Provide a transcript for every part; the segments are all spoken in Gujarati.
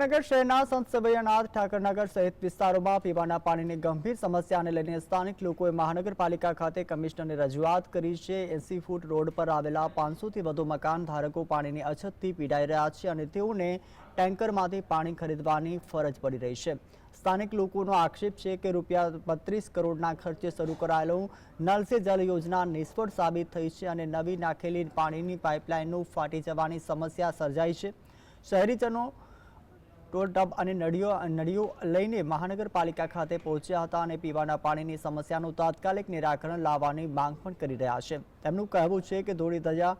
સુરેન્દ્રનગર શહેરના સંત સભૈયાનાથ ઠાકરનગર સહિત વિસ્તારોમાં પીવાના પાણીની ગંભીર સમસ્યાને લઈને સ્થાનિક લોકોએ મહાનગરપાલિકા ખાતે કમિશનરને રજૂઆત કરી છે. એસી ફૂટ રોડ પર આવેલા પાંચસોથી વધુ મકાન ધારકો પાણીની અછતથી પીડાઈ રહ્યા છે અને તેઓને ટેન્કરમાંથી પાણી ખરીદવાની ફરજ પડી રહી છે. સ્થાનિક લોકોનો આક્ષેપ છે કે રૂપિયા બત્રીસ કરોડના ખર્ચે શરૂ કરાયેલું નલ સે જલ યોજના નિષ્ફળ સાબિત થઈ છે અને નવી નાખેલી પાણીની પાઇપલાઇનનું ફાટી જવાની સમસ્યા સર્જાઈ છે. શહેરીજનો ટોલ ટબ અને નળીઓ નળીઓ લઈને મહાનગરપાલિકા ખાતે પહોંચ્યા હતા અને પીવાના પાણીની સમસ્યાનું તાત્કાલિક નિરાકરણ લાવવાની માંગ પણ કરી રહ્યા છે. તેમનું કહેવું છે કે ધોળીધજા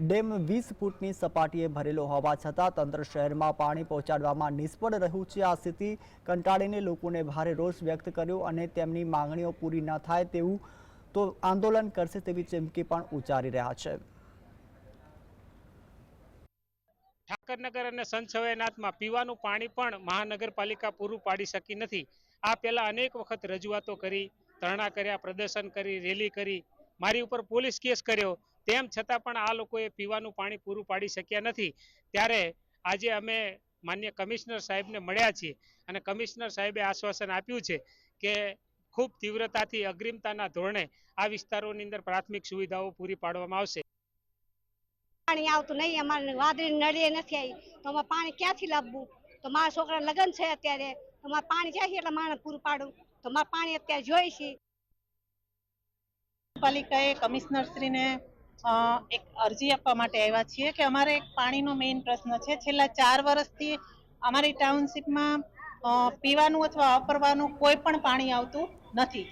ડેમ વીસ ફૂટની સપાટીએ ભરેલો હોવા છતાં તંત્ર શહેરમાં પાણી પહોંચાડવામાં નિષ્ફળ રહ્યું છે. આ સ્થિતિ કંટાળીને લોકોને ભારે રોષ વ્યક્ત કર્યો અને તેમની માંગણીઓ પૂરી ન થાય તેવું તો આંદોલન કરશે તેવી ચીમકી પણ ઉચ્ચારી રહ્યા છે. ઠાકરનગર અને સંતસવાયનાથમાં પીવાનું પાણી પણ મહાનગરપાલિકા પૂરું પાડી શકી નથી. આ પહેલા અનેક વખત રજૂઆતો કરી, ધરણા કર્યા, પ્રદર્શન કરી, રેલી કરી. મારી ઉપર પોલીસ કેસ કર્યો. તેમ છતાં પણ આ લોકોએ પીવાનું પાણી પૂરું પાડી શક્યા નથી. ત્યારે આજે અમે માન્ય કમિશનર સાહેબને મળ્યા છીએ અને કમિશનર સાહેબે આશ્વાસન આપ્યું છે કે ખૂબ તીવ્રતાથી અગ્રિમતાના ધોરણે આ વિસ્તારોની અંદર પ્રાથમિક સુવિધાઓ પૂરી પાડવામાં આવશે. પાણી આવતું નહીં, અમારે વાદળી નળીએ નથી આવી. તો અમારે પાણી ક્યાંથી લાવવું? તો મારા છોકરા લગ્ન છે અત્યારે. તો મારે પાણી ક્યાંથી એટલે માણસ પૂરું પાડું તો મારે પાણી અત્યારે જોઈ છે. પાલિકાએ કમિશનરશ્રીને એક અરજી આપવા માટે આવ્યા છીએ કે અમારે એક પાણીનો મેઇન પ્રશ્ન છે. છેલ્લા ચાર વર્ષથી અમારી ટાઉનશીપમાં પીવાનું અથવા વાપરવાનું કોઈ પણ પાણી આવતું નથી.